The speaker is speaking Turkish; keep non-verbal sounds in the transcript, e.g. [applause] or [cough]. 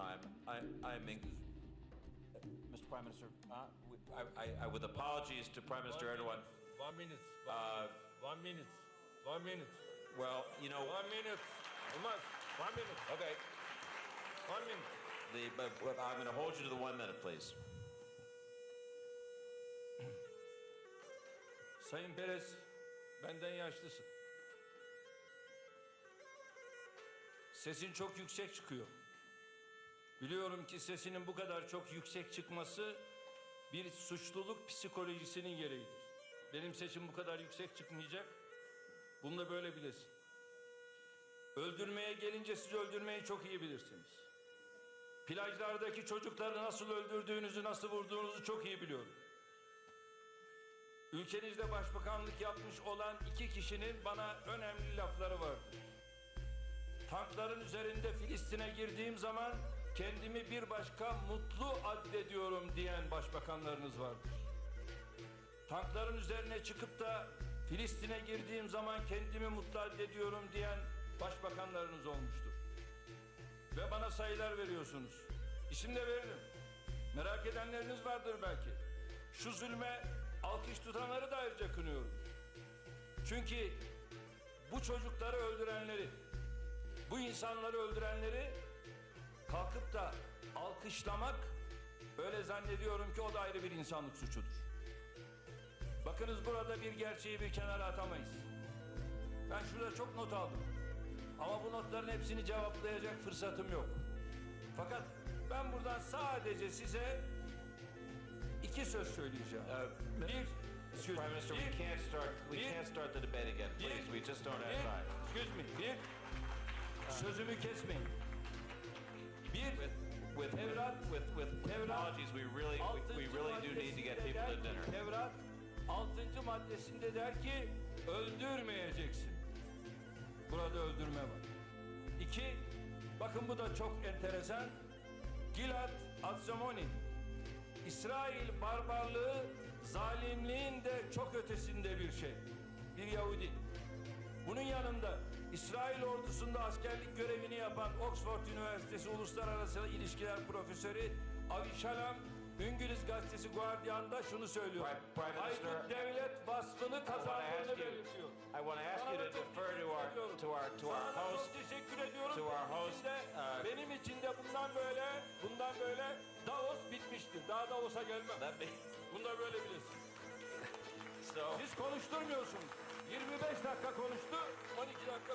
time. I, I'm, in- Mr. Prime Minister, uh, we- I, I, I- with apologies to Prime Minister Erdogan. One minute. Uh, One minute. One minute. Well, you know, One minute. Olmaz. One minute. okay, One minute. the, but, but I'm going to hold you to the one minute, please. [clears throat] Sayın Perez, benden yaşlısın. Sesin çok yüksek çıkıyor. Biliyorum ki sesinin bu kadar çok yüksek çıkması bir suçluluk psikolojisinin gereğidir. Benim sesim bu kadar yüksek çıkmayacak. Bunu da böyle bilesin. Öldürmeye gelince siz öldürmeyi çok iyi bilirsiniz. Plajlardaki çocukları nasıl öldürdüğünüzü, nasıl vurduğunuzu çok iyi biliyorum. Ülkenizde başbakanlık yapmış olan iki kişinin bana önemli lafları vardır. Tankların üzerinde Filistin'e girdiğim zaman kendimi bir başka mutlu addediyorum diyen başbakanlarınız vardır. Tankların üzerine çıkıp da Filistin'e girdiğim zaman kendimi mutlu addediyorum diyen başbakanlarınız olmuştur. Ve bana sayılar veriyorsunuz. İsim de veririm. Merak edenleriniz vardır belki. Şu zulme alkış tutanları da ayrıca kınıyorum. Çünkü bu çocukları öldürenleri, bu insanları öldürenleri da alkışlamak öyle zannediyorum ki o da ayrı bir insanlık suçudur. Bakınız burada bir gerçeği bir kenara atamayız. Ben şurada çok not aldım. Ama bu notların hepsini cevaplayacak fırsatım yok. Fakat ben buradan sadece size iki söz söyleyeceğim. Uh, bir, excuse Prime Minister, bir, we can't start, we bir- can't start the debate again, bir- please. We just don't have time. Excuse me, bir, sözümü kesmeyin. Bir, With, with, Tevrat, with, with Tevrat, apologies, we really, we- we really do need to get people to dinner. Tevrat 6. maddesinde der ki öldürmeyeceksin. Burada öldürme var. İki, bakın bu da çok enteresan. Gilad Atzamoni. İsrail barbarlığı zalimliğin de çok ötesinde bir şey. Bir Yahudi. Bunun yanında İsrail ordusunda askerlik görevini yapan Oxford Üniversitesi Uluslararası İlişkiler Profesörü Avi Shalom, İngiliz gazetesi Guardian'da şunu söylüyor. Minister, devlet vasfını kazandığını belirtiyor. I want to ask Sana you to defer to our, to our, to our Sana host. Çok teşekkür ediyorum. to our Benim host, için de- uh, benim için de bundan böyle, bundan böyle Davos bitmiştir. Daha Davos'a gelmem. [laughs] Bunu da böyle bilesin. so, Siz konuşturmuyorsunuz. 25 dakika konuştu, 12 dakika.